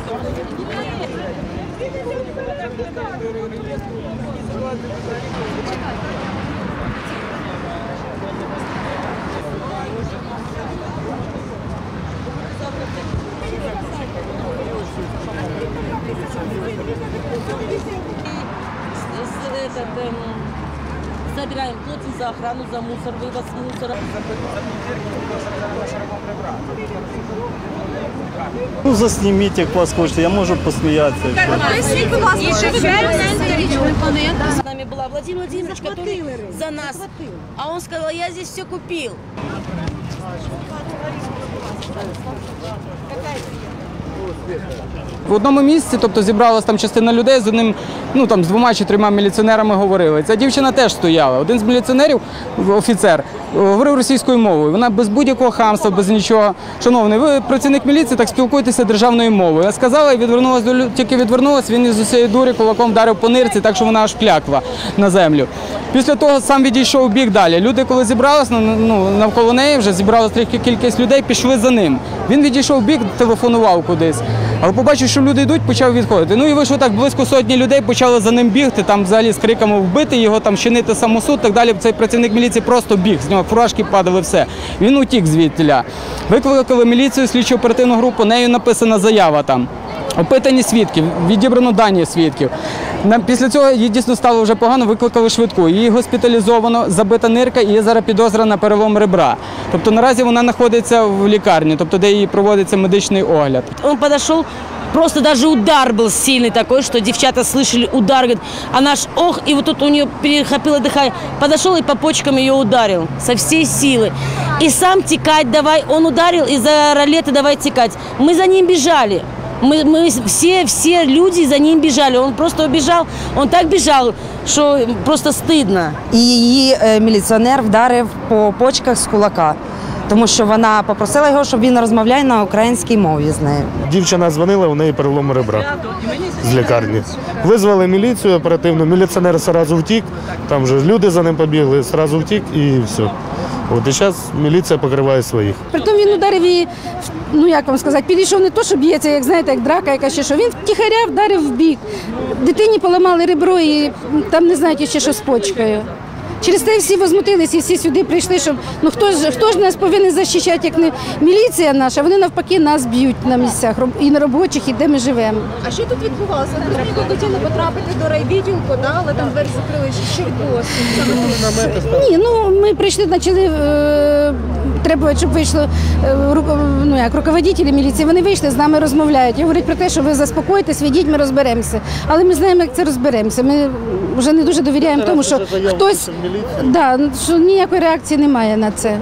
С- с- этот, эм, собираем, платим за охрану, за мусор, вывоз мусора. Ну, засніміть, як вас хочете, я можу посміятися. С нами была Владимир Владимирович, который за нас. А он сказал, я здесь все купил. В одному місці, тобто зібралась там частина людей з одним, ну там з двома чи трьома міліціонерами говорили. Ця дівчина теж стояла. Один з міліціонерів, офіцер, говорив російською мовою. Вона без будь-якого хамства, без нічого. Шановний, ви працівник міліції, так спілкуєтеся державною мовою. Я сказала і лю- тільки відвернулась. Він із усієї дурі кулаком вдарив по нирці, так що вона аж клякла на землю. Після того сам відійшов бік далі. Люди, коли зібралися, ну, навколо неї вже зібралася кількість людей, пішли за ним. Він відійшов бік, телефонував кудись. Але побачив, що люди йдуть, почав відходити. Ну і вийшло так, близько сотні людей почали за ним бігти, там взагалі з криками вбити його, там чинити самосуд, так далі. Цей працівник міліції просто біг, з нього фуражки падали, все. Він утік звідтіля. Викликали міліцію, слідчу оперативну групу, нею написана заява там. Опитані свідків, відібрано дані свідків. На- Після цього їй дійсно стало вже погано, викликали швидку. Її госпіталізовано, забита нирка і є зараз підозра на перелом ребра. Тобто наразі вона знаходиться в лікарні, тобто де їй проводиться медичний огляд. Он подошел, просто даже удар был сильный такой, что девчата слышали удар, говорит, она ж ох, и вот тут у нее перехопило дыхание. Подошел и по почкам ее ударил со всей силы. И сам текать давай, он ударил, и за ролеты давай текать. Мы за ним бежали. Мы, мы все, все люди за ним бежали. Он просто убежал, он так бежал, что просто стыдно. і її е, міліціонер вдарив по почках з кулака, тому що вона попросила його, щоб він розмовляв на українській мові з нею. Дівчина дзвонила, у неї перелом ребра з лікарні. Визвали міліцію оперативно, міліціонер одразу втік, там вже люди за ним побігли, одразу втік і все. От і зараз міліція покриває своїх. Притом він ударив її, ну як вам сказати, підійшов не то, що б'ється, як знаєте, як драка, яка ще що. Він втіхаря вдарив в бік. Дитині поламали ребро і там не знаєте ще що з почкою. Через те всі возмутилися і всі сюди прийшли, щоб ну хто ж хто ж нас повинен захищати, як не міліція наша, вони навпаки нас б'ють на місцях роб- і на робочих, і де ми живемо. А що тут відбувалося? Ви хотіли потрапити до райвідділку, да? але там двері закрили. Що відбулося? Ні, ну ми прийшли, почали е, треба, щоб вийшло е, ну, як, руководителі міліції. Вони вийшли з нами розмовляють. І говорять про те, що ви заспокоїтесь, відіть, ми розберемося. Але ми знаємо, як це розберемося. Ми вже не дуже довіряємо тому, що хтось да, що ніякої реакції немає на це.